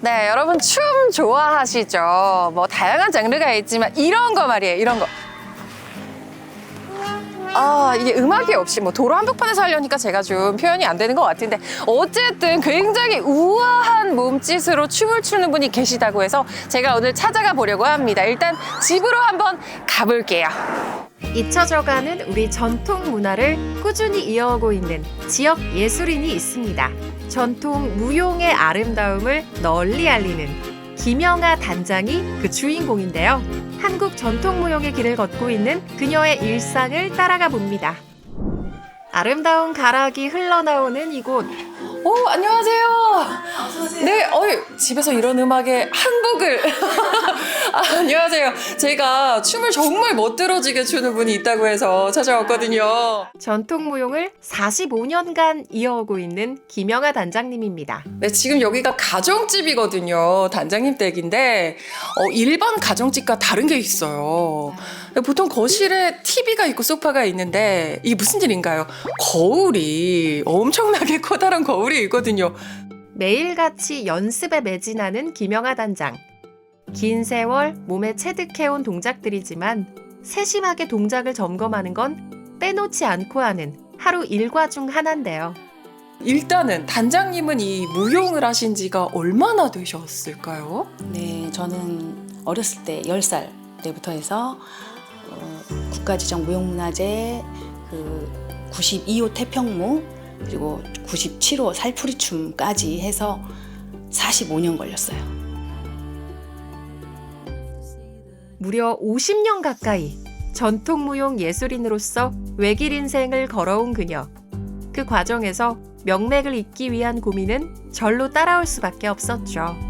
네, 여러분 춤 좋아하시죠? 뭐 다양한 장르가 있지만 이런 거 말이에요. 이런 거. 아, 이게 음악이 없이 뭐 도로 한복판에서 하려니까 제가 좀 표현이 안 되는 것 같은데 어쨌든 굉장히 우아한 몸짓으로 춤을 추는 분이 계시다고 해서 제가 오늘 찾아가 보려고 합니다. 일단 집으로 한번 가볼게요. 잊혀져가는 우리 전통 문화를 꾸준히 이어오고 있는 지역 예술인이 있습니다. 전통 무용의 아름다움을 널리 알리는 김영아 단장이 그 주인공인데요. 한국 전통 무용의 길을 걷고 있는 그녀의 일상을 따라가 봅니다. 아름다운 가락이 흘러나오는 이곳. 오, 안녕하세요. 네, 어이, 집에서 이런 음악에 한복을. 아, 안녕하세요. 제가 춤을 정말 멋들어지게 추는 분이 있다고 해서 찾아왔거든요. 전통 무용을 45년간 이어오고 있는 김영아 단장님입니다. 네, 지금 여기가 가정집이거든요. 단장님 댁인데, 어, 일반 가정집과 다른 게 있어요. 보통 거실에 TV가 있고 소파가 있는데, 이게 무슨 일인가요? 거울이, 엄청나게 커다란 거울이 있거든요. 매일같이 연습에 매진하는 김영아 단장. 긴 세월 몸에 체득해온 동작들이지만 세심하게 동작을 점검하는 건 빼놓지 않고 하는 하루 일과 중 하나인데요. 일단은 단장님은 이 무용을 하신 지가 얼마나 되셨을까요? 네, 저는 어렸을 때 10살 때부터 해서 어, 국가지정 무용문화재 그 92호 태평무 그리고 97호 살풀이춤까지 해서 45년 걸렸어요. 무려 50년 가까이 전통 무용 예술인으로서 외길 인생을 걸어온 그녀. 그 과정에서 명맥을 잇기 위한 고민은 절로 따라올 수밖에 없었죠.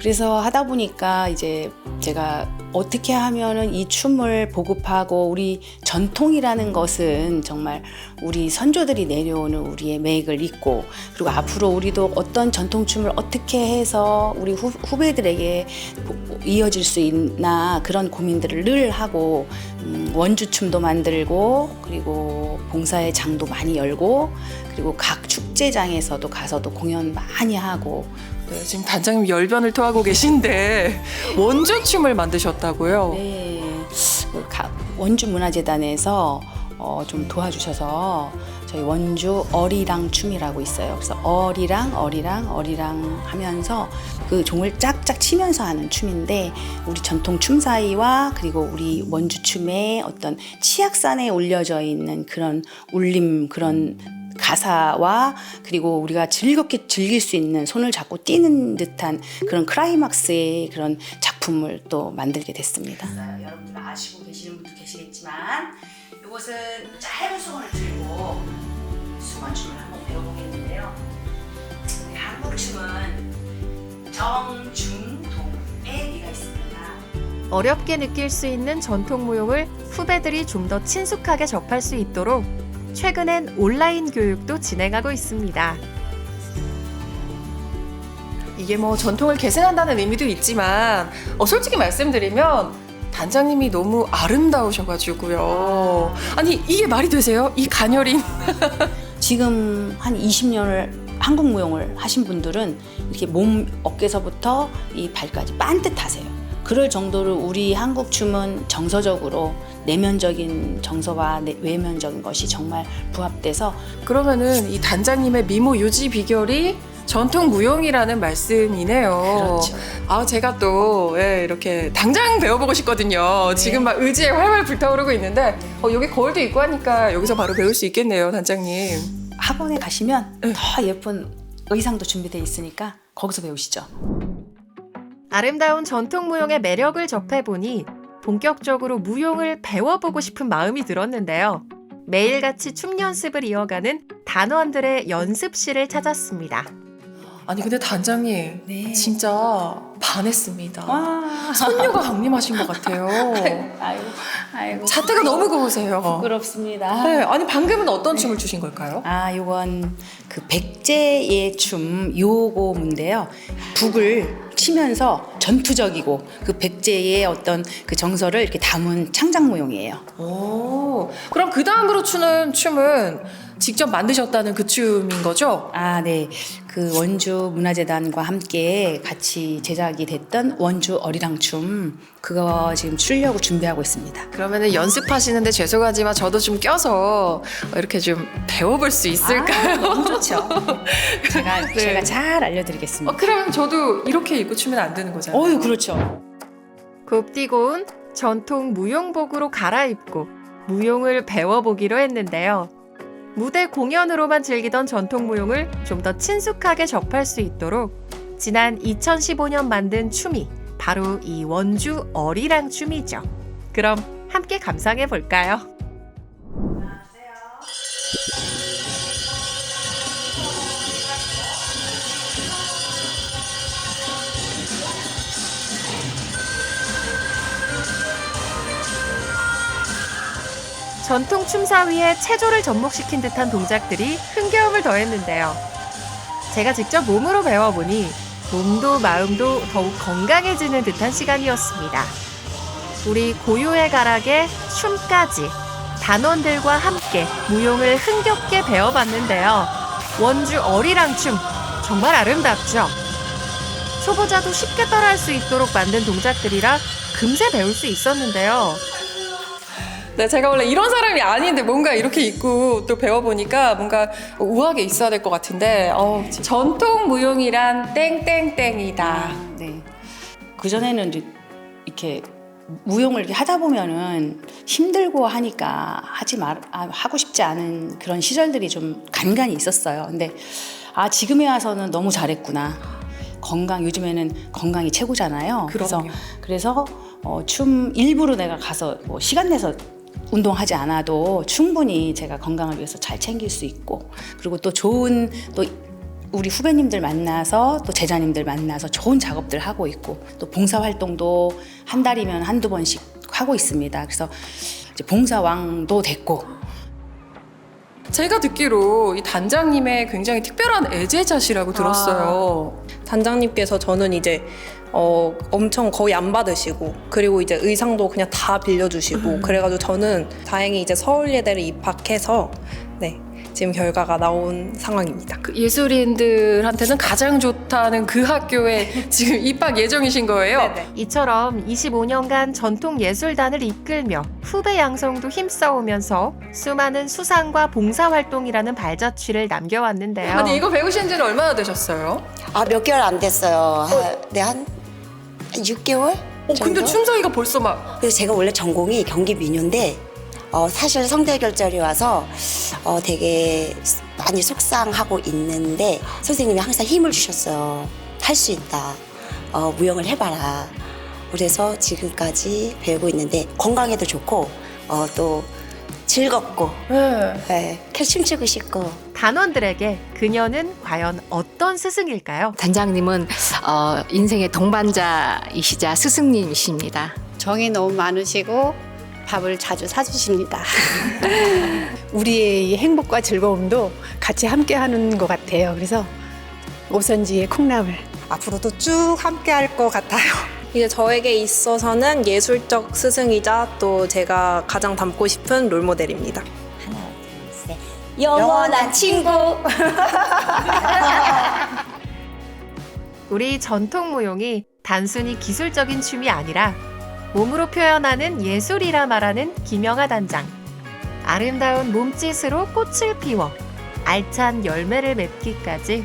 그래서 하다 보니까 이제 제가 어떻게 하면은 이 춤을 보급하고 우리 전통이라는 것은 정말 우리 선조들이 내려오는 우리의 매익을 잇고 그리고 앞으로 우리도 어떤 전통 춤을 어떻게 해서 우리 후, 후배들에게 이어질 수 있나 그런 고민들을 늘 하고 음, 원주 춤도 만들고 그리고 봉사의 장도 많이 열고 그리고 각 축제장에서도 가서도 공연 많이 하고 네, 지금 단장님 열변을 토하고 계신데 원주 춤을 만드셨다고요? 네, 그 가- 원주 문화재단에서 어, 좀 도와주셔서 저희 원주 어리랑 춤이라고 있어요. 그래서 어리랑 어리랑 어리랑 하면서 그 종을 짝짝 치면서 하는 춤인데 우리 전통 춤사위와 그리고 우리 원주 춤의 어떤 치악산에 올려져 있는 그런 울림 그런 가사와 그리고 우리가 즐겁게 즐길 수 있는 손을 잡고 뛰는 듯한 그런 클라이막스의 그런 작품을 또 만들게 됐습니다. 여러분들 아시고 계시는 분도 계시겠지만 이것은 짧은 수건을 들고 수건춤을 한번 배워보겠는데요. 우리 한국 춤은 정중동에 네가 있습니다. 어렵게 느낄 수 있는 전통 무용을 후배들이 좀 더 친숙하게 접할 수 있도록 최근엔 온라인 교육도 진행하고 있습니다. 이게 뭐 전통을 계승한다는 의미도 있지만 어, 솔직히 말씀드리면 단장님이 너무 아름다우셔가지고요. 아니 이게 말이 되세요? 이 가녀린 지금 한 20년을 한국 무용을 하신 분들은 이렇게 몸 어깨서부터 이 발까지 반듯하세요. 그럴 정도로 우리 한국 춤은 정서적으로 내면적인 정서와 내- 외면적인 것이 정말 부합돼서 그러면은 이 단장님의 미모 유지 비결이 전통 무용이라는 말씀이네요. 그렇죠. 아 제가 또 예, 이렇게 당장 배워보고 싶거든요. 네. 지금 막 의지에 활활 불타오르고 있는데 어, 여기 거울도 있고 하니까 여기서 바로 배울 수 있겠네요, 단장님. 학원에 가시면 네. 더 예쁜 의상도 준비되어 있으니까 거기서 배우시죠. 아름다운 전통 무용의 매력을 접해보니 본격적으로 무용을 배워보고 싶은 마음이 들었는데요. 매일같이 춤 연습을 이어가는 단원들의 연습실을 찾았습니다. 아니 근데 단장님 네. 진짜 반했습니다. 와. 선녀가 강림하신 것 같아요. 아이고, 아이고. 잣대가 너무 고우세요. 부끄럽습니다. 네, 아니 방금은 어떤 춤을 추신 걸까요? 아, 요건 그 백제의 춤 요고인데요. 북을 치면서 전투적이고 그 백제의 어떤 그 정서를 이렇게 담은 창작 모형이에요. 오, 그럼 그 다음으로 추는 춤은 직접 만드셨다는 그 춤인 거죠? 아, 네. 그 원주 문화재단과 함께 같이 제작이 됐던 원주 어리랑 춤 그거 지금 추려고 준비하고 있습니다. 그러면은 연습하시는데 죄송하지만 저도 좀 껴서 이렇게 좀 배워볼 수 있을까요? 아, 너무 좋죠. 제가 네. 제가 잘 알려드리겠습니다. 어, 그러면 저도 이렇게 입고 추면 안 되는 거잖아요. 어유 그렇죠. 곱디고 온 전통 무용복으로 갈아입고 무용을 배워보기로 했는데요. 무대 공연으로만 즐기던 전통 무용을 좀 더 친숙하게 접할 수 있도록 지난 2015년 만든 춤이 바로 이 원주 어리랑 춤이죠. 그럼 함께 감상해 볼까요? 전통 춤사 위에 체조를 접목시킨 듯한 동작들이 흥겨움을 더했는데요. 제가 직접 몸으로 배워보니 몸도 마음도 더욱 건강해지는 듯한 시간이었습니다. 우리 고유의 가락에 춤까지 단원들과 함께 무용을 흥겹게 배워봤는데요. 원주 어리랑 춤 정말 아름답죠? 초보자도 쉽게 따라할 수 있도록 만든 동작들이라 금세 배울 수 있었는데요. 네, 제가 원래 이런 사람이 아닌데 뭔가 이렇게 입고 또 배워보니까 뭔가 우아하게 있어야 될 것 같은데 어, 전통 무용이란 땡땡땡이다. 네. 그 전에는 이제 이렇게 무용을 이렇게 하다 보면은 힘들고 하니까 하지 말 아, 하고 싶지 않은 그런 시절들이 좀 간간히 있었어요. 근데 아 지금에 와서는 너무 잘했구나. 건강 요즘에는 건강이 최고잖아요. 그래서 그럼요. 그래서 어, 춤 일부러 내가 가서 뭐 시간 내서 운동하지 않아도 충분히 제가 건강을 위해서 잘 챙길 수 있고 그리고 또 좋은 또 우리 후배님들 만나서 또 제자님들 만나서 좋은 작업들 하고 있고 또 봉사 활동도 한 달이면 한두 번씩 하고 있습니다. 그래서 이제 봉사왕도 됐고 제가 듣기로 이 단장님의 굉장히 특별한 애제자시라고 들었어요. 단장님께서 저는 이제 어, 엄청 거의 안 받으시고 그리고 이제 의상도 그냥 다 빌려주시고 그래가지고 저는 다행히 이제 서울예대를 입학해서 네 지금 결과가 나온 상황입니다. 그 예술인들한테는 가장 좋다는 그 학교에 지금 입학 예정이신 거예요? 이처럼 25년간 전통 예술단을 이끌며 후배 양성도 힘써오면서 수많은 수상과 봉사활동이라는 발자취를 남겨왔는데요. 아니 이거 배우신 지는 얼마나 되셨어요? 아, 몇 개월 안 됐어요. 한, 네, 한, 한 6개월? 어, 근데 춤사위가 벌써 막 그래서 제가 원래 전공이 경기 민요인데, 어, 사실 성대결절이 와서, 어, 되게 많이 속상하고 있는데, 선생님이 항상 힘을 주셨어요. 할 수 있다. 어, 무용을 해봐라. 그래서 지금까지 배우고 있는데, 건강에도 좋고, 어, 또 즐겁고, 네, 춤추고 싶고, 단원들에게 그녀는 과연 어떤 스승일까요? 단장님은 어, 인생의 동반자이시자 스승님이십니다. 정이 너무 많으시고 밥을 자주 사주십니다. 우리의 이 행복과 즐거움도 같이 함께하는 것 같아요. 그래서 오선지의 콩나물 앞으로도 쭉 함께 할 것 같아요. 이제 저에게 있어서는 예술적 스승이자 또 제가 가장 닮고 싶은 롤모델입니다. 네. 영원한 친구! 우리 전통 무용이 단순히 기술적인 춤이 아니라 몸으로 표현하는 예술이라 말하는 김영하 단장. 아름다운 몸짓으로 꽃을 피워 알찬 열매를 맺기까지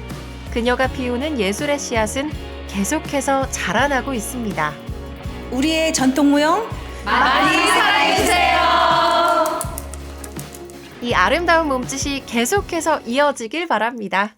그녀가 피우는 예술의 씨앗은 계속해서 자라나고 있습니다. 우리의 전통 무용 이 아름다운 몸짓이 계속해서 이어지길 바랍니다.